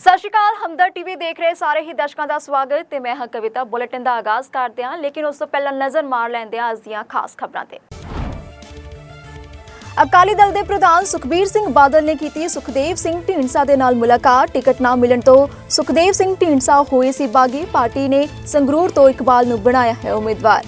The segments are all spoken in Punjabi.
ਸਤਿ ਸ਼੍ਰੀ ਅਕਾਲ, ਹਮਦਰ ਟੀਵੀ ਦੇਖ ਰਹੇ ਸਾਰੇ ਹੀ ਦਰਸ਼ਕਾਂ ਦਾ ਸਵਾਗਤ ਤੇ ਮੈਂ ਹਾਂ ਕਵਿਤਾ। ਬੁਲੇਟਿਨ ਦਾ ਆਗਾਜ਼ ਕਰਦੇ ਹਾਂ, ਲੇਕਿਨ ਉਸ ਤੋਂ ਪਹਿਲਾਂ ਨਜ਼ਰ ਮਾਰ ਲੈਂਦੇ ਹਾਂ ਅੱਜ ਦੀਆਂ ਖਾਸ ਖਬਰਾਂ ਤੇ। ਅਕਾਲੀ ਦਲ ਦੇ ਪ੍ਰਧਾਨ ਸੁਖਬੀਰ ਸਿੰਘ ਬਾਦਲ ਨੇ ਕੀਤੀ ਸੁਖਦੇਵ ਸਿੰਘ ਢੀਂਡਸਾ ਦੇ ਨਾਲ ਮੁਲਾਕਾਤ। ਟਿਕਟ ਨਾ ਮਿਲਣ ਤੋਂ ਸੁਖਦੇਵ ਸਿੰਘ ਢੀਂਡਸਾ ਹੋਏ ਸੀ ਬਾਗੀ। ਪਾਰਟੀ ਨੇ ਸੰਗਰੂਰ ਤੋਂ ਇਕਬਾਲ ਨੂੰ ਬਣਾਇਆ ਹੈ ਉਮੀਦਵਾਰ।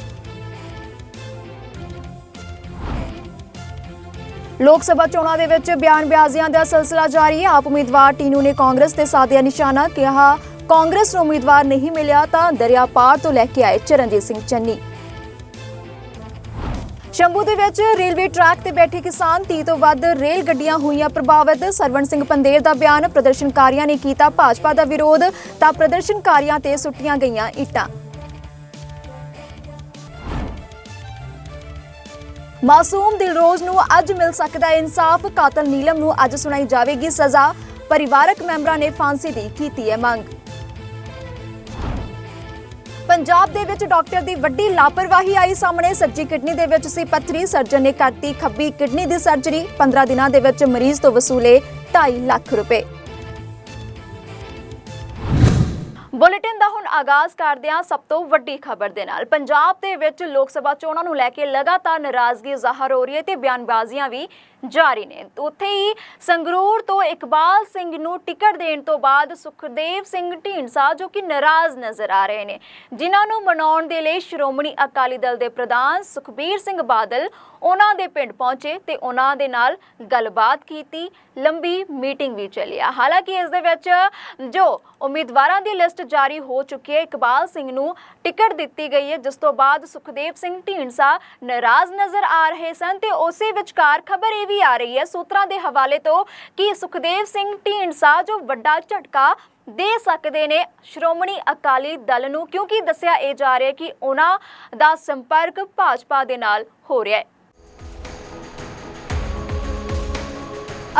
ਲੋਕ ਸਭਾ ਚੋਣਾਂ ਦੇ ਵਿੱਚ ਬਿਆਨਬਾਜ਼ੀਆਂ ਦਾ ਸਿਲਸਿਲਾ ਜਾਰੀ ਹੈ। ਆਪ ਉਮੀਦਵਾਰ ਟੀਨੂ ਨੇ ਕਾਂਗਰਸ ਤੇ ਸਾਧਿਆ ਨਿਸ਼ਾਨਾ ਕਿਹਾ, ਕਾਂਗਰਸ ਨੂੰ ਉਮੀਦਵਾਰ ਨਹੀਂ ਮਿਲਿਆ ਤਾਂ ਦਰਿਆ ਪਾਰ ਤੋਂ ਲੈ ਕੇ ਆਏ ਚਰਨਜੀਤ ਸਿੰਘ ਚੰਨੀ। ਸ਼ੰਭੂ ਦੇ ਵਿੱਚ ਰੇਲਵੇ ਟਰੈਕ ਤੇ ਬੈਠੇ ਕਿਸਾਨ 30 ਤੋਂ ਵੱਧ ਰੇਲ ਗੱਡੀਆਂ ਹੋਈਆਂ ਪ੍ਰਭਾਵਿਤ। ਸਰਵਣ ਸਿੰਘ ਪੰਦੇਰ ਦਾ ਬਿਆਨ ਪ੍ਰਦਰਸ਼ਨਕਾਰੀਆਂ ਨੇ ਕੀਤਾ। ਭਾਜਪਾ ਦਾ ਵਿਰੋਧ ਤਾਂ ਪ੍ਰਦਰਸ਼ਨਕਾਰੀਆਂ ਤੇ ਸੁੱਟੀਆਂ ਗਈਆਂ ਇੱਟਾਂ। ਮਾਸੂਮ ਦਿਲਰੋਜ਼ ਨੂੰ ਅੱਜ ਮਿਲ ਸਕਦਾ ਹੈ ਇਨਸਾਫ। ਕਾਤਲ ਨੀਲਮ ਨੂੰ ਅੱਜ ਸੁਣਾਈ ਜਾਵੇਗੀ ਸਜ਼ਾ। ਪਰਿਵਾਰਕ ਮੈਂਬਰਾਂ ਨੇ ਫਾਂਸੀ ਦੀ ਕੀਤੀ ਹੈ ਮੰਗ। ਪੰਜਾਬ ਦੇ ਵਿੱਚ ਡਾਕਟਰ ਦੀ ਵੱਡੀ ਲਾਪਰਵਾਹੀ ਆਈ ਸਾਹਮਣੇ। ਸੱਜੀ ਕਿਡਨੀ ਦੇ ਵਿੱਚ ਸੀ ਪੱਥਰੀ। ਸਰਜਨ ਨੇ ਕਰਤੀ ਖੱਬੀ ਕਿਡਨੀ ਦੀ ਸਰਜਰੀ। 15 ਦਿਨਾਂ ਦੇ ਵਿੱਚ ਮਰੀਜ਼ ਤੋਂ ਵਸੂਲੇ 2.5 ਲੱਖ ਰੁਪਏ। ਬੁਲੇਟਿਨ ਦਾ ਹੁਣ ਆਗਾਜ਼ ਕਰਦੇ ਹਾਂ ਸਭ ਤੋਂ ਵੱਡੀ ਖਬਰ ਦੇ ਨਾਲ ਪੰਜਾਬ ਦੇ ਵਿੱਚ ਲੋਕ ਸਭਾ ਚੋਣਾਂ ਨੂੰ ਲੈ ਕੇ ਲਗਾਤਾਰ ਨਾਰਾਜ਼ਗੀ ਜ਼ਾਹਰ ਹੋ ਰਹੀ ਹੈ ਤੇ ਬਿਆਨਬਾਜ਼ੀਆਂ ਵੀ ਜਾਰੀ ਨੇ। ਉੱਥੇ ਹੀ ਸੰਗਰੂਰ ਤੋਂ ਇਕਬਾਲ ਸਿੰਘ ਨੂੰ ਟਿਕਟ ਦੇਣ ਤੋਂ ਬਾਅਦ ਸੁਖਦੇਵ ਸਿੰਘ ਢੀਂਡਸਾ, ਜੋ ਕਿ ਨਾਰਾਜ਼ ਨਜ਼ਰ ਆ ਰਹੇ ਨੇ, ਜਿਨ੍ਹਾਂ ਨੂੰ ਮਨਾਉਣ ਦੇ ਲਈ ਸ਼੍ਰੋਮਣੀ ਅਕਾਲੀ ਦਲ ਦੇ ਪ੍ਰਧਾਨ ਸੁਖਬੀਰ ਸਿੰਘ ਬਾਦਲ ਉਹਨਾਂ ਦੇ ਪਿੰਡ ਪਹੁੰਚੇ ਤੇ ਉਹਨਾਂ ਦੇ ਨਾਲ ਗੱਲਬਾਤ ਕੀਤੀ। ਲੰਬੀ ਮੀਟਿੰਗ ਵੀ ਚੱਲੀ ਆ। ਹਾਲਾਂਕਿ ਇਸ ਦੇ ਵਿੱਚ ਜੋ ਉਮੀਦਵਾਰਾਂ ਦੀ ਲਿਸਟ ਜਾਰੀ ਹੋ ਚੁੱਕੀ ਹੈ, ਇਕਬਾਲ ਸਿੰਘ ਨੂੰ ਟਿਕਟ ਦਿੱਤੀ ਗਈ ਹੈ, ਜਿਸ ਤੋਂ ਬਾਅਦ ਸੁਖਦੇਵ ਸਿੰਘ ਢੀਂਡਸਾ ਨਾਰਾਜ਼ ਨਜ਼ਰ ਆ ਰਹੇ ਸਨ ਤੇ ਉਸੇ ਵਿਚਕਾਰ ਖਬਰ ਇਹ ਵੀ ਆ ਰਹੀ ਹੈ। ਸੂਤਰਾਂ ਦੇ ਹਵਾਲੇ ਤੋਂ ਕਿ ਸੁਖਦੇਵ ਸਿੰਘ ਢੀਂਡਸਾ, ਜੋ ਵੱਡਾ ਝਟਕਾ ਦੇ ਸਕਦੇ ਨੇ, ਸ਼੍ਰੋਮਣੀ ਅਕਾਲੀ ਦਲ ਨੂੰ ਕਿਉਂਕਿ ਦੱਸਿਆ ਇਹ ਜਾ ਰਿਹਾ ਕਿ ਉਹਨਾਂ ਦਾ ਸੰਪਰਕ ਭਾਜਪਾ ਦੇ ਨਾਲ ਹੋ ਰਿਹਾ ਹੈ।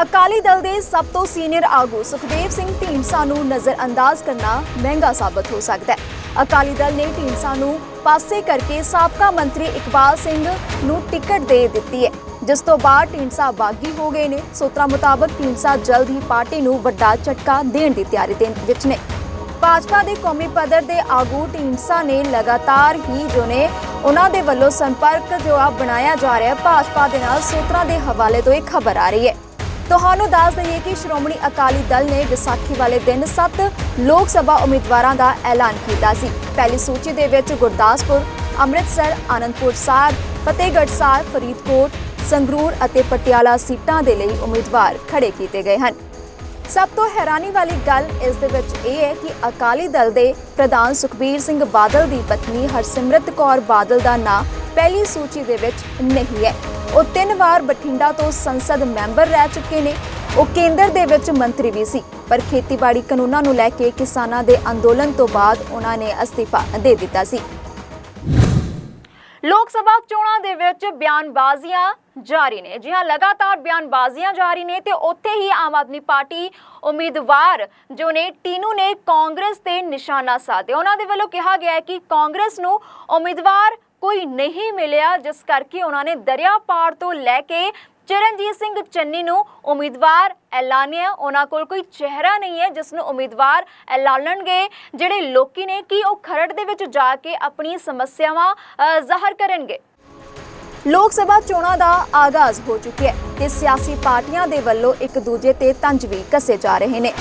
ਅਕਾਲੀ ਦਲ ਦੇ ਸਭ ਤੋਂ ਸੀਨੀਅਰ ਆਗੂ ਸੁਖਦੇਵ ਸਿੰਘ ਢੀਂਡਸਾ ਨੂੰ ਨਜ਼ਰਅੰਦਾਜ਼ ਕਰਨਾ ਮਹਿੰਗਾ ਸਾਬਤ ਹੋ ਸਕਦਾ ਹੈ। ਅਕਾਲੀ ਦਲ ਨੇ ਢੀਂਡਸਾ ਨੂੰ ਪਾਸੇ ਕਰਕੇ ਸਾਬਕਾ ਮੰਤਰੀ ਇਕਬਾਲ ਸਿੰਘ ਨੂੰ ਟਿਕਟ ਦੇ ਦਿੱਤੀ ਹੈ। ਜਿਸ ਤੋਂ ਬਾਅਦ ਢੀਂਡਸਾ ਬਾਗੀ ਹੋ ਗਏ ਨੇ। ਸੂਤਰਾਂ ਮੁਤਾਬਕ ਢੀਂਡਸਾ ਜਲਦ ਹੀ ਪਾਰਟੀ ਨੂੰ ਵੱਡਾ ਝਟਕਾ ਦੇਣ ਦੀ ਤਿਆਰੀ ਦੇ ਵਿੱਚ ਨੇ। ਭਾਜਪਾ ਦੇ ਕੌਮੀ ਪੱਧਰ ਦੇ ਆਗੂ ਢੀਂਡਸਾ ਨੇ ਲਗਾਤਾਰ ਹੀ ਜੋ ਨੇ ਉਹਨਾਂ ਦੇ ਵੱਲੋਂ ਸੰਪਰਕ ਜੋ ਆ ਬਣਾਇਆ ਜਾ ਰਿਹਾ ਭਾਜਪਾ ਦੇ ਨਾਲ ਸੂਤਰਾਂ ਦੇ ਹਵਾਲੇ ਤੋਂ ਇਹ ਖਬਰ ਆ ਰਹੀ ਹੈ। ਤੁਹਾਨੂੰ ਦੱਸ ਦਈਏ ਕਿ ਸ਼੍ਰੋਮਣੀ ਅਕਾਲੀ ਦਲ ਨੇ ਵਿਸਾਖੀ ਵਾਲੇ ਦਿਨ 7 ਲੋਕ ਸਭਾ ਉਮੀਦਵਾਰਾਂ ਦਾ ਐਲਾਨ ਕੀਤਾ ਸੀ। ਪਹਿਲੀ ਸੂਚੀ ਦੇ ਵਿੱਚ ਗੁਰਦਾਸਪੁਰ, ਅੰਮ੍ਰਿਤਸਰ, ਆਨੰਦਪੁਰ ਸਾਹਿਬ, ਫਤਿਹਗੜ੍ਹ ਸਾਹਿਬ, ਫਰੀਦਕੋਟ, ਸੰਗਰੂਰ ਅਤੇ ਪਟਿਆਲਾ ਸੀਟਾਂ ਦੇ ਲਈ ਉਮੀਦਵਾਰ ਖੜੇ ਕੀਤੇ ਗਏ ਹਨ। ਸਭ ਤੋਂ ਹੈਰਾਨੀ ਵਾਲੀ ਗੱਲ ਇਸ ਦੇ ਵਿੱਚ ਇਹ ਹੈ ਕਿ ਅਕਾਲੀ ਦਲ ਦੇ ਪ੍ਰਧਾਨ ਸੁਖਬੀਰ ਸਿੰਘ ਬਾਦਲ ਦੀ ਪਤਨੀ ਹਰਸਿਮਰਤ ਕੌਰ ਬਾਦਲ ਦਾ ਨਾਂ ਪਹਿਲੀ ਸੂਚੀ ਦੇ ਵਿੱਚ ਨਹੀਂ ਹੈ। ਉਹ ਤਿੰਨ ਵਾਰ ਬਠਿੰਡਾ ਤੋਂ ਸੰਸਦ ਮੈਂਬਰ ਰਹਿ ਚੁੱਕੇ ਨੇ। ਉਹ ਕੇਂਦਰ ਦੇ ਵਿੱਚ ਮੰਤਰੀ ਵੀ ਸੀ, ਪਰ ਖੇਤੀਬਾੜੀ ਕਾਨੂੰਨਾਂ ਨੂੰ ਲੈ ਕੇ ਕਿਸਾਨਾਂ ਦੇ ਅੰਦੋਲਨ ਤੋਂ ਬਾਅਦ ਉਹਨਾਂ ਨੇ ਅਸਤੀਫਾ ਦੇ ਦਿੱਤਾ ਸੀ। ਲੋਕ ਸਭਾ ਚੋਣਾਂ ਦੇ ਵਿੱਚ ਬਿਆਨਬਾਜ਼ੀਆਂ ਜਾਰੀ ਨੇ। ਜੀ ਹਾਂ, ਲਗਾਤਾਰ ਬਿਆਨਬਾਜ਼ੀਆਂ ਜਾਰੀ ਨੇ ਤੇ ਉੱਥੇ ਹੀ ਆਮ ਆਦਮੀ ਪਾਰਟੀ ਉਮੀਦਵਾਰ ਜੋ ਨੇ, ਟੀਨੂ ਨੇ ਕਾਂਗਰਸ ਤੇ ਨਿਸ਼ਾਨਾ ਸਾਧਿਆ। ਉਹਨਾਂ ਦੇ ਵੱਲੋਂ ਕਿਹਾ ਗਿਆ ਹੈ ਕਿ ਕਾਂਗਰਸ ਨੂੰ ਉਮੀਦਵਾਰ ਕੋਈ ਨਹੀਂ ਮਿਲਿਆ, ਜਿਸ ਕਰਕੇ ਉਹਨਾਂ ਨੇ ਦਰਿਆ ਪਾਰ ਤੋਂ ਲੈ ਕੇ ਚਰਨਜੀਤ ਸਿੰਘ ਚੰਨੀ ਨੂੰ ਉਮੀਦਵਾਰ ਐਲਾਨਿਆ। ਉਹਨਾਂ ਕੋਲ ਕੋਈ ਚਿਹਰਾ ਨਹੀਂ ਹੈ, ਜਿਸ ਨੂੰ ਉਮੀਦਵਾਰ ਐਲਾਨਣਗੇ। ਜਿਹੜੇ ਲੋਕੀ ਨੇ, ਕਿ ਉਹ ਖਰੜ ਦੇ ਵਿੱਚ ਜਾ ਕੇ ਆਪਣੀ ਸਮੱਸਿਆਵਾਂ ਜ਼ਾਹਰ ਕਰਨਗੇ? ਲੋਕ ਸਭਾ ਚੋਣਾਂ ਦਾ ਆਗਾਜ਼ ਹੋ ਚੁੱਕਿਆ ਹੈ ਤੇ ਸਿਆਸੀ ਪਾਰਟੀਆਂ ਦੇ ਵੱਲੋਂ ਇੱਕ ਦੂਜੇ ਤੇ ਤੰਜ ਵੀ ਕੱਸੇ ਜਾ ਰਹੇ ਨੇ।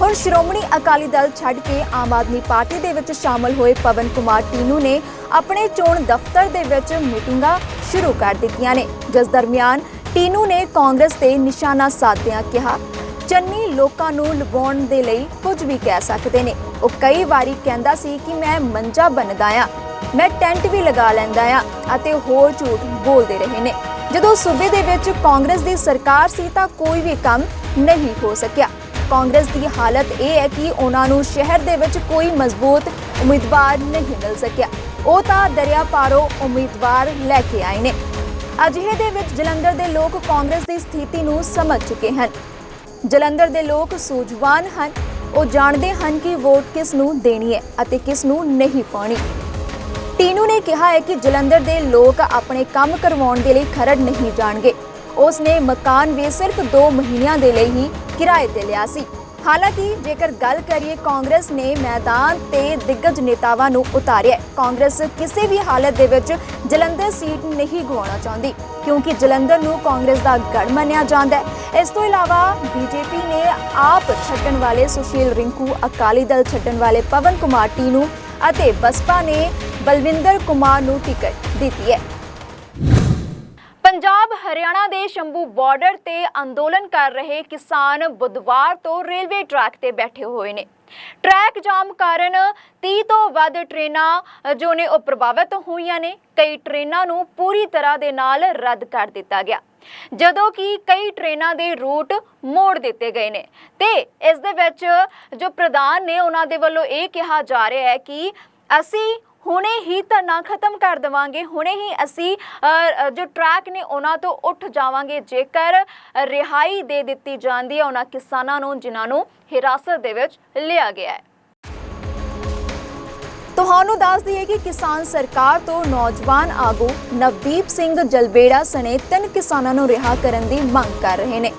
ਹੁਣ ਸ਼੍ਰੋਮਣੀ ਅਕਾਲੀ ਦਲ ਛੱਡ ਕੇ ਆਮ ਆਦਮੀ ਪਾਰਟੀ ਦੇ ਵਿੱਚ ਸ਼ਾਮਲ ਹੋਏ ਪਵਨ ਕੁਮਾਰ ਟੀਨੂ ਨੇ ਆਪਣੇ ਚੋਣ ਦਫ਼ਤਰ ਦੇ ਵਿੱਚ ਮੀਟਿੰਗਾਂ ਸ਼ੁਰੂ ਕਰ ਦਿੱਤੀਆਂ ਨੇ। ਜਿਸ ਦਰਮਿਆਨ ਟੀਨੂ ਨੇ ਕਾਂਗਰਸ ਤੇ ਨਿਸ਼ਾਨਾ ਸਾਧਦਿਆਂ ਕਿਹਾ, ਚੰਨੀ ਲੋਕਾਂ ਨੂੰ ਲੁਭਾਉਣ ਦੇ ਲਈ ਕੁਝ ਵੀ ਕਹਿ ਸਕਦੇ ਨੇ। ਉਹ ਕਈ ਵਾਰੀ ਕਹਿੰਦਾ ਸੀ ਕਿ ਮੈਂ ਮੰਜਾ ਬਣਦਾ ਆ। ਮੈਂ ਟੈਂਟ ਵੀ ਲਗਾ ਲੈਂਦਾ ਆ ਅਤੇ ਹੋਰ ਝੂਠ ਬੋਲਦੇ ਰਹੇ ਨੇ। ਜਦੋਂ ਸੂਬੇ ਦੇ ਵਿੱਚ ਕਾਂਗਰਸ ਦੀ ਸਰਕਾਰ ਸੀ ਤਾਂ ਕੋਈ ਵੀ ਕੰਮ ਨਹੀਂ ਹੋ ਸਕਿਆ। ਕਾਂਗਰਸ ਦੀ ਹਾਲਤ ਇਹ ਹੈ ਕਿ ਉਹਨਾਂ ਨੂੰ ਸ਼ਹਿਰ ਦੇ ਵਿੱਚ ਕੋਈ ਮਜ਼ਬੂਤ ਉਮੀਦਵਾਰ ਨਹੀਂ ਮਿਲ ਸਕਿਆ। ਉਹ ਤਾਂ ਦਰਿਆ ਪਾਰੋਂ ਉਮੀਦਵਾਰ ਲੈ ਕੇ ਆਏ ਨੇ। ਅਜਿਹੇ ਦੇ ਵਿੱਚ ਜਲੰਧਰ ਦੇ ਲੋਕ ਕਾਂਗਰਸ ਦੀ ਸਥਿਤੀ ਨੂੰ ਸਮਝ ਚੁੱਕੇ ਹਨ। ਜਲੰਧਰ ਦੇ ਲੋਕ ਸੂਝਵਾਨ ਹਨ। ਉਹ ਜਾਣਦੇ ਹਨ ਕਿ ਵੋਟ ਕਿਸ ਨੂੰ ਦੇਣੀ ਹੈ ਅਤੇ ਕਿਸ ਨੂੰ ਨਹੀਂ ਪਾਉਣੀ। ਟੀਨੂ ਨੇ ਕਿਹਾ ਹੈ ਕਿ ਜਲੰਧਰ ਦੇ ਲੋਕ ਆਪਣੇ ਕੰਮ ਕਰਵਾਉਣ ਦੇ ਲਈ ਖਰੜ ਨਹੀਂ ਜਾਣਗੇ। ਉਸ ਨੇ ਮਕਾਨ ਵੀ ਸਿਰਫ 2 ਮਹੀਨਿਆਂ ਦੇ ਲਈ ਹੀ ਕਿਰਾਏ ਤੇ ਲਿਆ ਸੀ। ਹਾਲਾਂਕਿ, ਜੇਕਰ ਗੱਲ ਕਰੀਏ ਕਾਂਗਰਸ ਨੇ ਮੈਦਾਨ ਤੇ ਦਿੱਗਜ ਨੇਤਾਵਾਂ ਨੂੰ ਉਤਾਰਿਆ ਕਾਂਗਰਸ ਕਿਸੇ ਵੀ ਹਾਲਤ ਦੇ ਵਿੱਚ ਜਲੰਧਰ ਸੀਟ ਨਹੀਂ ਗਵਾਉਣਾ ਚਾਹੁੰਦੀ, ਕਿਉਂਕਿ ਜਲੰਧਰ ਨੂੰ ਕਾਂਗਰਸ ਦਾ ਗੜ ਮੰਨਿਆ ਜਾਂਦਾ ਹੈ। ਇਸ ਤੋਂ ਇਲਾਵਾ, ਬੀਜੇਪੀ ਨੇ ਆਪ ਛੱਡਣ ਵਾਲੇ ਸੁਸ਼ੀਲ ਰਿੰਕੂ, ਅਕਾਲੀ ਦਲ ਛੱਡਣ ਵਾਲੇ ਪਵਨ ਕੁਮਾਰ ਟੀਨੂ ਅਤੇ ਬਸਪਾ ਨੇ ਬਲਵਿੰਦਰ ਕੁਮਾਰ ਨੂੰ ਟਿਕਟ ਦਿੱਤੀ ਹੈ। ਪੰਜਾਬ ਹਰਿਆਣਾ ਦੇ ਸ਼ੰਭੂ ਬਾਰਡਰ ਤੇ ਅੰਦੋਲਨ ਕਰ ਰਹੇ ਕਿਸਾਨ ਬੁੱਧਵਾਰ ਤੋਂ ਰੇਲਵੇ ਟਰੈਕ ਤੇ ਬੈਠੇ ਹੋਏ ਨੇ। ਟਰੈਕ ਜਾਮ ਕਾਰਨ 30 ਤੋਂ ਵੱਧ ਟ੍ਰੇਨਾਂ, ਜੋ ਨੇ ਉਹ ਪ੍ਰਭਾਵਿਤ ਹੋਈਆਂ ਨੇ, ਕਈ ਟ੍ਰੇਨਾਂ ਨੂੰ ਪੂਰੀ ਤਰ੍ਹਾਂ ਦੇ ਨਾਲ ਰੱਦ ਕਰ ਦਿੱਤਾ ਗਿਆ। ਜਦੋਂ ਕਿ ਕਈ ਟ੍ਰੇਨਾਂ ਦੇ ਰੂਟ ਮੋੜ ਦਿੱਤੇ ਗਏ ਨੇ ਤੇ ਇਸ ਦੇ ਵਿੱਚ ਜੋ ਪ੍ਰਧਾਨ ਨੇ ਉਹਨਾਂ ਦੇ ਵੱਲੋਂ ਇਹ ਕਿਹਾ ਜਾ ਰਿਹਾ ਹੈ ਕਿ ਅਸੀਂ ਹੁਣੇ ਹੀ ਧਰਨਾ ਖਤਮ ਕਰ ਦੇਵਾਂਗੇ। ਹੁਣੇ ਹੀ ਅਸੀਂ ਜੋ ਟਰੈਕ ਨੇ ਉਹਨਾਂ ਤੋਂ ਉੱਠ ਜਾਵਾਂਗੇ। ਜੇਕਰ ਰਿਹਾਈ ਦੇ ਦਿੱਤੀ ਜਾਂਦੀ ਹੈ, ਉਹਨਾਂ ਕਿਸਾਨਾਂ ਨੂੰ, ਜਿਨ੍ਹਾਂ ਨੂੰ ਹਿਰਾਸਤ ਦੇ ਵਿੱਚ ਲਿਆ ਗਿਆ ਹੈ। ਤੁਹਾਨੂੰ ਦੱਸ ਦਈਏ ਕਿ ਕਿਸਾਨ ਸਰਕਾਰ ਤੋਂ ਨੌਜਵਾਨ ਆਗੂ ਨਵਦੀਪ ਸਿੰਘ ਜਲਬੇੜਾ ਸਣੇ ਤਿੰਨ ਕਿਸਾਨਾਂ ਨੂੰ ਰਿਹਾ ਕਰਨ ਦੀ ਮੰਗ ਕਰ ਰਹੇ ਨੇ।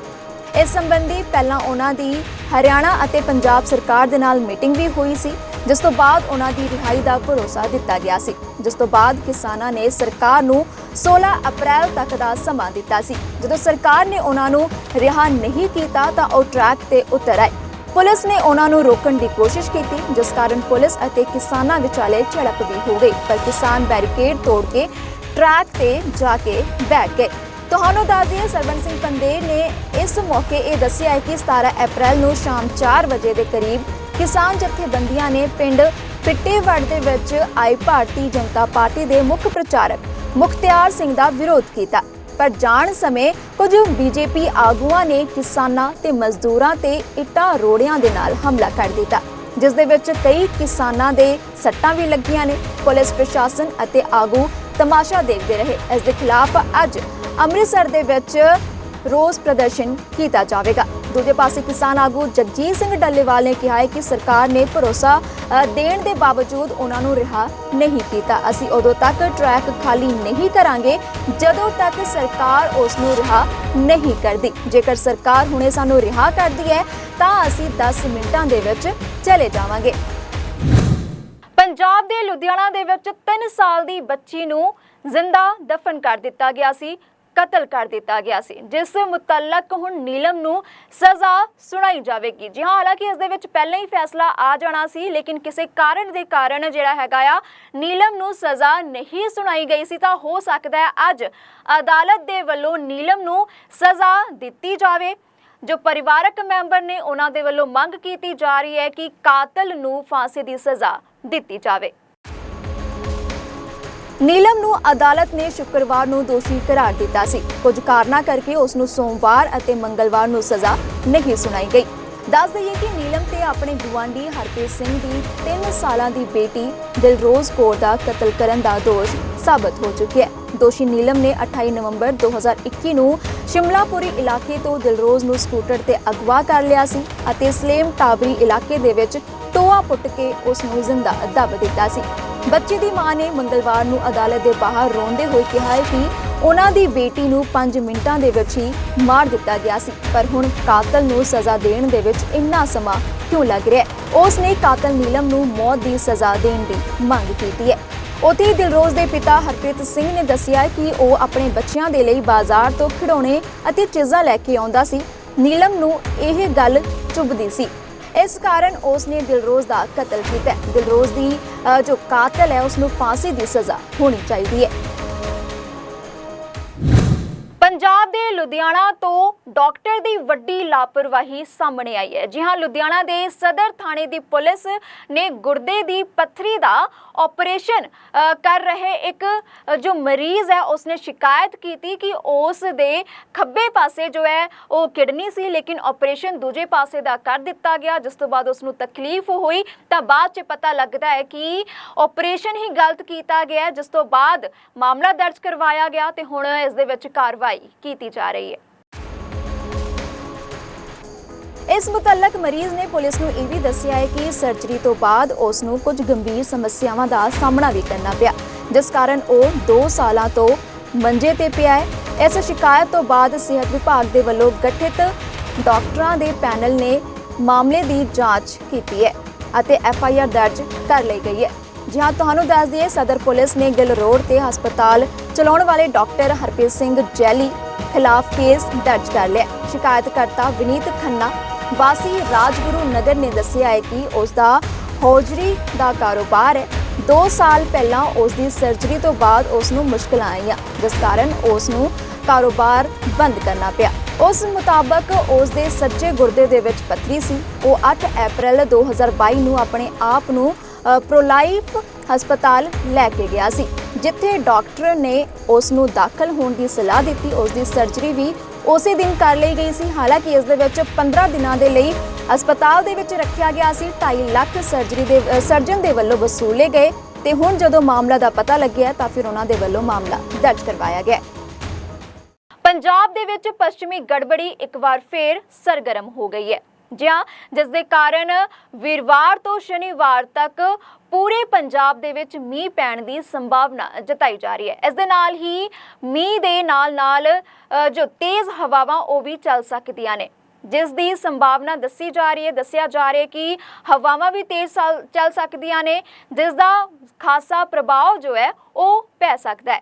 ਇਸ ਸੰਬੰਧੀ ਪਹਿਲਾਂ ਉਹਨਾਂ ਦੀ ਹਰਿਆਣਾ ਅਤੇ ਪੰਜਾਬ ਸਰਕਾਰ ਦੇ ਨਾਲ ਮੀਟਿੰਗ ਵੀ ਹੋਈ ਸੀ। ਜਿਸ ਤੋਂ ਬਾਅਦ ਉਹਨਾਂ ਦੀ ਰਿਹਾਈ ਦਾ ਭਰੋਸਾ ਦਿੱਤਾ ਗਿਆ ਸੀ। ਜਿਸ ਤੋਂ ਬਾਅਦ ਕਿਸਾਨਾਂ ਨੇ ਸਰਕਾਰ ਨੂੰ 16 ਅਪ੍ਰੈਲ ਤੱਕ ਦਾ ਸਮਾਂ ਦਿੱਤਾ ਸੀ। ਜਦੋਂ ਸਰਕਾਰ ਨੇ ਉਹਨਾਂ ਨੂੰ ਰਿਹਾ ਨਹੀਂ ਕੀਤਾ ਤਾਂ ਉਹ ਟਰੈਕ ਤੇ ਉਤਰ ਆਏ। ਪੁਲਿਸ ਨੇ ਉਹਨਾਂ ਨੂੰ ਰੋਕਣ ਦੀ ਕੋਸ਼ਿਸ਼ ਕੀਤੀ, ਜਿਸ ਕਾਰਨ ਪੁਲਿਸ ਅਤੇ ਕਿਸਾਨਾਂ ਵਿਚਾਲੇ ਝੜਪ ਵੀ ਹੋ ਗਈ। ਪਰ ਕਿਸਾਨ ਬੈਰੀਕੇਡ ਤੋੜ ਕੇ ਟਰੈਕ ਤੇ ਜਾ ਕੇ ਬੈਠ ਗਏ। ਤੁਹਾਨੂੰ ਦੱਸ ਦਈਏ ਸਰਵਨ ਸਿੰਘ ਪੰਦੇ ਨੇ ਇਸ ਮੌਕੇ ਇਹ ਦੱਸਿਆ ਹੈ ਕਿ 17 ਅਪ੍ਰੈਲ ਨੂੰ ਸ਼ਾਮ 4 ਵਜੇ ਦੇ ਕਰੀਬ ਕਿਸਾਨ ਜਥੇਬੰਦੀਆਂ ਨੇ ਪਿੰਡ ਪਿੱਟੇਵੜ ਦੇ ਵਿੱਚ ਆਈ ਭਾਰਤੀ ਜਨਤਾ ਪਾਰਟੀ ਦੇ ਮੁੱਖ ਪ੍ਰਚਾਰਕ ਮੁਖਤਿਆਰ ਸਿੰਘ ਦਾ ਵਿਰੋਧ ਕੀਤਾ। ਪਰ ਜਾਣ ਸਮੇਂ ਕੁਝ ਬੀਜੇਪੀ ਆਗੂਆਂ ਨੇ ਕਿਸਾਨਾਂ ਤੇ ਮਜ਼ਦੂਰਾਂ ਤੇ ਇੱਟਾਂ ਰੋੜਿਆਂ ਦੇ ਨਾਲ ਹਮਲਾ ਕਰ ਦਿੱਤਾ। ਜਿਸ ਦੇ ਵਿੱਚ ਕਈ ਕਿਸਾਨਾਂ ਦੇ ਸੱਟਾਂ ਵੀ ਲੱਗੀਆਂ ਨੇ। ਪੁਲਿਸ ਪ੍ਰਸ਼ਾਸਨ ਅਤੇ ਆਗੂ ਤਮਾਸ਼ਾ ਦੇਖਦੇ ਰਹੇ। ਇਸ ਦੇ ਖਿਲਾਫ ਅੱਜ ਅੰਮ੍ਰਿਤਸਰ ਦੇ ਵਿੱਚ ਰੋਸ ਪ੍ਰਦਰਸ਼ਨ ਕੀਤਾ ਜਾਵੇਗਾ। ਦੂਜੇ ਪਾਸੇ ਕਿਸਾਨ ਆਗੂ ਜਗਜੀਤ ਸਿੰਘ ਡੱਲੇਵਾਲ ਨੇ ਕਿਹਾ ਹੈ ਕਿ ਸਰਕਾਰ ਨੇ ਭਰੋਸਾ ਦੇਣ ਦੇ ਬਾਵਜੂਦ ਉਹਨਾਂ ਨੂੰ ਰਿਹਾ ਨਹੀਂ ਕੀਤਾ। ਅਸੀਂ ਉਦੋਂ ਤੱਕ ਟਰੈਕ ਖਾਲੀ ਨਹੀਂ ਕਰਾਂਗੇ, ਜਦੋਂ ਤੱਕ ਸਰਕਾਰ ਉਸ ਨੂੰ ਰਿਹਾ ਨਹੀਂ ਕਰਦੀ। ਜੇਕਰ ਸਰਕਾਰ ਹੁਣੇ ਸਾਨੂੰ ਰਿਹਾ ਕਰਦੀ ਹੈ, ਤਾਂ ਅਸੀਂ 10 ਮਿੰਟਾਂ ਦੇ ਵਿੱਚ ਚਲੇ ਜਾਵਾਂਗੇ। ਪੰਜਾਬ ਦੇ ਲੁਧਿਆਣਾ ਦੇ ਵਿੱਚ 3 ਸਾਲ ਦੀ ਬੱਚੀ ਨੂੰ ਜ਼ਿੰਦਾ ਦਫਨ ਕਰ ਦਿੱਤਾ ਗਿਆ ਸੀ। ਕਤਲ ਕਰ ਦਿੱਤਾ ਗਿਆ ਸੀ, ਜਿਸ ਮੁਤਲਕ ਹੁਣ ਨੀਲਮ ਨੂੰ ਸਜ਼ਾ ਸੁਣਾਈ ਜਾਵੇਗੀ। ਜੀ ਹਾਂ, ਹਾਲਾਂਕਿ ਇਸ ਦੇ ਵਿੱਚ ਪਹਿਲਾਂ ਹੀ ਫੈਸਲਾ ਆ ਜਾਣਾ ਸੀ, ਲੇਕਿਨ ਕਿਸੇ ਕਾਰਨ ਦੇ ਕਾਰਨ ਜਿਹੜਾ ਹੈਗਾ ਆ, ਨੀਲਮ ਨੂੰ ਸਜ਼ਾ ਨਹੀਂ ਸੁਣਾਈ ਗਈ ਸੀ, ਤਾਂ ਹੋ ਸਕਦਾ ਹੈ ਅੱਜ ਅਦਾਲਤ ਦੇ ਵੱਲੋਂ ਨੀਲਮ ਨੂੰ ਸਜ਼ਾ ਦਿੱਤੀ ਜਾਵੇ। ਜੋ ਪਰਿਵਾਰਕ ਮੈਂਬਰ ਨੇ ਉਹਨਾਂ ਦੇ ਵੱਲੋਂ ਮੰਗ ਕੀਤੀ ਜਾ ਰਹੀ ਹੈ ਕਿ ਕਾਤਲ ਨੂੰ ਫਾਂਸੀ ਦੀ ਸਜ਼ਾ ਦਿੱਤੀ ਜਾਵੇ। ਨੀਲਮ ਨੂੰ ਅਦਾਲਤ ਨੇ ਸ਼ੁੱਕਰਵਾਰ ਨੂੰ ਦੋਸ਼ੀ ਕਰਾਰ ਦਿੱਤਾ ਸੀ। ਕੁਝ ਕਾਰਨਾਂ ਕਰਕੇ ਉਸ ਨੂੰ ਸੋਮਵਾਰ ਅਤੇ ਮੰਗਲਵਾਰ ਨੂੰ ਸਜ਼ਾ ਨਹੀਂ ਸੁਣਾਈ ਗਈ। ਦੱਸ ਦਈਏ ਕਿ ਨੀਲਮ ਤੇ ਆਪਣੇ ਗੁਆਂਢੀ ਹਰਪ੍ਰੀਤ ਸਿੰਘ ਦੀ 3 ਸਾਲਾਂ ਦੀ ਬੇਟੀ ਦਿਲਰੋਜ਼ ਕੌਰ ਦਾ ਕਤਲ ਕਰਨ ਦਾ ਦੋਸ਼ ਸਾਬਤ ਹੋ ਚੁੱਕਿਆ ਹੈ। ਦੋਸ਼ੀ ਨੀਲਮ ਨੇ 28 ਨਵੰਬਰ 2021 ਨੂੰ ਸ਼ਿਮਲਾਪੁਰੀ ਇਲਾਕੇ ਤੋਂ ਦਿਲਰੋਜ਼ ਨੂੰ ਸਕੂਟਰ ਤੇ ਅਗਵਾ ਕਰ ਲਿਆ ਸੀ ਅਤੇ ਸਲੇਮ ਟਾਬਰੀ ਇਲਾਕੇ ਦੇ ਵਿੱਚ ਟੋਆ ਪੁੱਟ ਕੇ ਉਸ ਨੂੰ ਜ਼ਿੰਦਾ ਦੱਬ ਦਿੱਤਾ ਸੀ। ਬੱਚੇ ਦੀ ਮਾਂ ਨੇ ਮੰਗਲਵਾਰ ਨੂੰ ਅਦਾਲਤ ਦੇ ਬਾਹਰ ਰੋਂਦੇ ਹੋਏ ਕਿਹਾ ਹੈ ਕਿ ਉਹਨਾਂ ਦੀ ਬੇਟੀ ਨੂੰ 5 ਮਿੰਟਾਂ ਦੇ ਵਿੱਚ ਹੀ ਮਾਰ ਦਿੱਤਾ ਗਿਆ ਸੀ। ਪਰ ਹੁਣ ਕਾਤਲ ਨੂੰ ਸਜ਼ਾ ਦੇਣ ਦੇ ਵਿੱਚ ਇੰਨਾ ਸਮਾਂ ਕਿਉਂ ਲੱਗ ਰਿਹਾ ਹੈ? ਉਸ ਨੇ ਕਾਤਲ ਨੀਲਮ ਨੂੰ ਮੌਤ ਦੀ ਸਜ਼ਾ ਦੇਣ ਦੀ ਮੰਗ ਕੀਤੀ ਹੈ। ਉੱਥੇ ਹੀ ਦਿਲਰੋਜ਼ ਦੇ ਪਿਤਾ ਹਰਪ੍ਰੀਤ ਸਿੰਘ ਨੇ ਦੱਸਿਆ ਕਿ ਉਹ ਆਪਣੇ ਬੱਚਿਆਂ ਦੇ ਲਈ ਬਾਜ਼ਾਰ ਤੋਂ ਖਿਡੌਣੇ ਅਤੇ ਚੀਜ਼ਾਂ ਲੈ ਕੇ ਆਉਂਦਾ ਸੀ। ਨੀਲਮ ਨੂੰ ਇਹ ਗੱਲ ਚੁੱਭਦੀ ਸੀ ਇਸ ਕਾਰਨ ਉਸ ਨੇ ਦਿਲਰੋਜ਼ ਦਾ ਕਤਲ ਕੀਤਾ ਹੈ। ਦਿਲਰੋਜ਼ ਦੀ ਜੋ ਕਾਤਲ ਹੈ ਉਸ ਨੂੰ ਫਾਂਸੀ ਦੀ ਸਜ਼ਾ ਹੋਣੀ ਚਾਹੀਦੀ ਹੈ ਲੁਧਿਆਣਾ ਤੋਂ ਡਾਕਟਰ ਦੀ ਵੱਡੀ ਲਾਪਰਵਾਹੀ ਸਾਹਮਣੇ ਆਈ ਹੈ। ਜੀ ਹਾਂ, ਲੁਧਿਆਣਾ ਦੇ ਸਦਰ ਥਾਣੇ ਦੀ ਪੁਲਿਸ ਨੇ ਗੁਰਦੇ ਦੀ ਪੱਥਰੀ ਦਾ ਆਪਰੇਸ਼ਨ ਕਰ ਰਹੇ ਇੱਕ ਜੋ ਮਰੀਜ਼ ਹੈ, ਉਸਨੇ ਸ਼ਿਕਾਇਤ ਕੀਤੀ ਕਿ ਉਸ ਦੇ ਖੱਬੇ ਪਾਸੇ ਜੋ ਹੈ, ਉਹ ਕਿਡਨੀ ਸੀ, ਲੇਕਿਨ ਆਪਰੇਸ਼ਨ ਦੂਜੇ ਪਾਸੇ ਦਾ ਕਰ ਦਿੱਤਾ ਗਿਆ, ਜਿਸ ਤੋਂ ਬਾਅਦ ਉਸ ਨੂੰ ਤਕਲੀਫ ਹੋਈ। ਤਾਂ ਬਾਅਦ 'ਚ ਪਤਾ ਲੱਗਦਾ ਹੈ ਕਿ ਆਪਰੇਸ਼ਨ ਹੀ ਗਲਤ ਕੀਤਾ ਗਿਆ, ਜਿਸ ਤੋਂ ਬਾਅਦ ਮਾਮਲਾ ਦਰਜ ਕਰਵਾਇਆ ਗਿਆ ਤੇ ਹੁਣ ਇਸ ਦੇ ਵਿੱਚ ਕਾਰਵਾਈ ਕੀਤੀ ਜਾ ਰਹੀ ਹੈ। ਇਸ ਮੁਤਲਕ ਮਰੀਜ਼ ਨੇ ਪੁਲਿਸ ਨੂੰ ਇਹ ਵੀ ਦੱਸਿਆ ਹੈ ਕਿ ਸਰਜਰੀ ਤੋਂ ਬਾਅਦ ਉਸ ਨੂੰ ਕੁਝ ਗੰਭੀਰ ਸਮੱਸਿਆਵਾਂ ਦਾ ਸਾਹਮਣਾ ਵੀ ਕਰਨਾ ਪਿਆ, ਜਿਸ ਕਾਰਨ ਉਹ 2 ਸਾਲਾਂ ਤੋਂ ਮੰਜੇ ਤੇ ਪਿਆ ਹੈ। ਇਸ ਸ਼ਿਕਾਇਤ ਤੋਂ ਬਾਅਦ ਸਿਹਤ ਵਿਭਾਗ ਦੇ ਵੱਲੋਂ ਗਠਿਤ ਡਾਕਟਰਾਂ ਦੇ ਪੈਨਲ ਨੇ ਮਾਮਲੇ ਦੀ ਜਾਂਚ ਕੀਤੀ ਹੈ ਅਤੇ ਐਫ ਆਈ ਆਰ ਦਰਜ ਕਰ ਲਈ ਗਈ ਹੈ। ਜੀ ਹਾਂ, ਤੁਹਾਨੂੰ ਦੱਸ ਦਈਏ, ਸਦਰ ਪੁਲਿਸ ਨੇ ਗਿੱਲ ਰੋਡ ਤੇ ਹਸਪਤਾਲ ਚਲਾਉਣ ਵਾਲੇ ਡਾਕਟਰ ਹਰਪ੍ਰੀਤ ਸਿੰਘ ਜੈਲੀ ਖਿਲਾਫ ਕੇਸ ਦਰਜ ਕਰ ਲਿਆ। ਸ਼ਿਕਾਇਤਕਰਤਾ ਵਿਨੀਤ ਖੰਨਾ, ਵਾਸੀ ਰਾਜਗੁਰੂ ਨਗਰ ਨੇ ਦੱਸਿਆ ਹੈ ਕਿ ਉਸ ਦਾ ਹੌਜਰੀ ਦਾ ਕਾਰੋਬਾਰ ਹੈ। 2 ਸਾਲ ਪਹਿਲਾਂ ਉਸ ਦੀ ਸਰਜਰੀ ਤੋਂ ਬਾਅਦ ਉਸ ਨੂੰ ਮੁਸ਼ਕਲਾਂ ਆਈਆਂ, ਜਿਸ ਕਾਰਨ ਉਸ ਨੂੰ ਕਾਰੋਬਾਰ ਬੰਦ ਕਰਨਾ ਪਿਆ। ਉਸ ਮੁਤਾਬਕ ਉਸ ਦੇ ਸੱਜੇ ਗੁਰਦੇ ਦੇ ਵਿੱਚ ਪੱਥਰੀ ਸੀ। ਉਹ 8 ਅਪ੍ਰੈਲ 2022 ਨੂੰ ਆਪਣੇ ਆਪ ਨੂੰ ਪ੍ਰੋਲਾਈਪ ਹਸਪਤਾਲ ਲੈ ਕੇ ਗਿਆ ਸੀ, ਜਿੱਥੇ ਡਾਕਟਰ ਨੇ ਉਸ ਨੂੰ ਦਾਖਲ ਹੋਣ ਦੀ ਸਲਾਹ ਦਿੱਤੀ। ਉਸ ਦੀ ਸਰਜਰੀ ਵੀ ਉਸੇ ਦਿਨ ਕਰ ਲਈ ਗਈ ਸੀ। ਹਾਲਾਂਕਿ ਇਸ ਦੇ ਵਿੱਚ 15 ਦਿਨਾਂ ਦੇ ਲਈ ਹਸਪਤਾਲ ਦੇ ਵਿੱਚ ਰੱਖਿਆ ਗਿਆ ਸੀ। 2.5 ਲੱਖ ਸਰਜਰੀ ਦੇ ਸਰਜਨ ਦੇ ਵੱਲੋਂ ਵਸੂਲੇ ਗਏ ਤੇ ਹੁਣ ਜਦੋਂ ਮਾਮਲਾ ਦਾ ਪਤਾ ਲੱਗਿਆ ਤਾਂ ਫਿਰ ਉਹਨਾਂ ਦੇ ਵੱਲੋਂ ਮਾਮਲਾ ਦਰਜ ਕਰਵਾਇਆ ਗਿਆ। ਪੰਜਾਬ ਦੇ ਵਿੱਚ ਪੱਛਮੀ ਗੜਬੜੀ ਇੱਕ ਵਾਰ ਫੇਰ ਸਰਗਰਮ ਹੋ ਗਈ ਹੈ। ਜਿਹਾਂ ਜਿਸ ਦੇ ਕਾਰਨ ਵੀਰਵਾਰ ਤੋਂ ਸ਼ਨੀਵਾਰ ਤੱਕ ਪੂਰੇ ਪੰਜਾਬ ਦੇ ਵਿੱਚ ਮੀਂਹ ਪੈਣ ਦੀ ਸੰਭਾਵਨਾ ਜਤਾਈ ਜਾ ਰਹੀ ਹੈ। ਇਸ ਦੇ ਨਾਲ ਹੀ ਮੀਂਹ ਦੇ ਨਾਲ ਨਾਲ ਜੋ ਤੇਜ਼ ਹਵਾਵਾਂ ਉਹ ਵੀ ਚੱਲ ਸਕਦੀਆਂ ਨੇ। ਜਿਸ ਦੀ ਸੰਭਾਵਨਾ ਦੱਸੀ ਜਾ ਰਹੀ ਹੈ, ਦੱਸਿਆ ਜਾ ਰਿਹਾ ਹੈ ਕਿ ਹਵਾਵਾਂ ਵੀ ਤੇਜ਼ ਚੱਲ- ਚੱਲ ਸਕਦੀਆਂ ਨੇ, ਜਿਸ ਦਾ ਖਾਸਾ ਪ੍ਰਭਾਵ ਜੋ ਹੈ ਉਹ ਪੈ ਸਕਦਾ ਹੈ।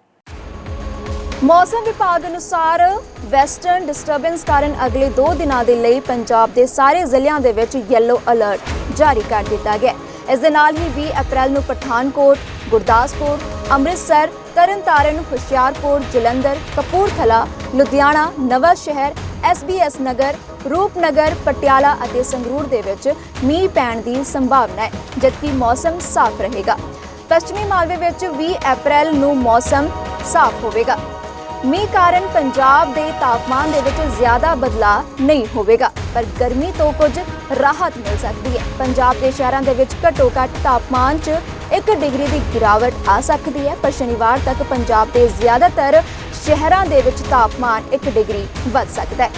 ਮੌਸਮ ਵਿਭਾਗ ਅਨੁਸਾਰ ਵੈਸਟਰਨ ਡਿਸਟਰਬੈਂਸ ਕਾਰਨ ਅਗਲੇ 2 ਦਿਨਾਂ ਦੇ ਲਈ ਪੰਜਾਬ ਦੇ ਸਾਰੇ ਜ਼ਿਲ੍ਹਿਆਂ ਦੇ ਵਿੱਚ ਯੈਲੋ ਅਲਰਟ ਜਾਰੀ ਕਰ ਦਿੱਤਾ ਗਿਆ ਇਸ ਦੇ ਨਾਲ ਹੀ 20 ਅਪ੍ਰੈਲ ਨੂੰ ਪਠਾਨਕੋਟ, ਗੁਰਦਾਸਪੁਰ, ਅੰਮ੍ਰਿਤਸਰ, ਤਰਨਤਾਰਨ, ਹੁਸ਼ਿਆਰਪੁਰ, ਜਲੰਧਰ, ਕਪੂਰਥਲਾ, ਲੁਧਿਆਣਾ, ਨਵਾਂ ਸ਼ਹਿਰ, ਐਸਬੀਐਸ ਨਗਰ, ਰੂਪਨਗਰ, ਪਟਿਆਲਾ ਅਤੇ ਸੰਗਰੂਰ ਦੇ ਵਿੱਚ ਮੀਂਹ ਪੈਣ ਦੀ ਸੰਭਾਵਨਾ ਹੈ ਜਦਕਿ ਮੌਸਮ ਸਾਫ਼ ਰਹੇਗਾ। ਪੱਛਮੀ ਮਾਲਵੇ ਵਿੱਚ 20 ਅਪ੍ਰੈਲ ਨੂੰ ਮੌਸਮ ਸਾਫ਼ ਹੋਵੇਗਾ। ਮੀਂਹ ਕਾਰਨ ਪੰਜਾਬ ਦੇ ਤਾਪਮਾਨ ਦੇ ਵਿੱਚ ਜ਼ਿਆਦਾ ਬਦਲਾਅ ਨਹੀਂ ਹੋਵੇਗਾ, ਪਰ ਗਰਮੀ ਤੋਂ ਕੁਝ ਰਾਹਤ ਮਿਲ ਸਕਦੀ ਹੈ। ਪੰਜਾਬ ਦੇ ਸ਼ਹਿਰਾਂ ਦੇ ਵਿੱਚ ਘੱਟੋ ਘੱਟ ਤਾਪਮਾਨ 'ਚ 1 ਡਿਗਰੀ ਦੀ ਗਿਰਾਵਟ ਆ ਸਕਦੀ ਹੈ, ਪਰ ਸ਼ਨੀਵਾਰ ਤੱਕ ਪੰਜਾਬ ਦੇ ਜ਼ਿਆਦਾਤਰ ਸ਼ਹਿਰਾਂ ਦੇ ਵਿੱਚ ਤਾਪਮਾਨ 1 ਡਿਗਰੀ ਵੱਧ ਸਕਦਾ ਹੈ।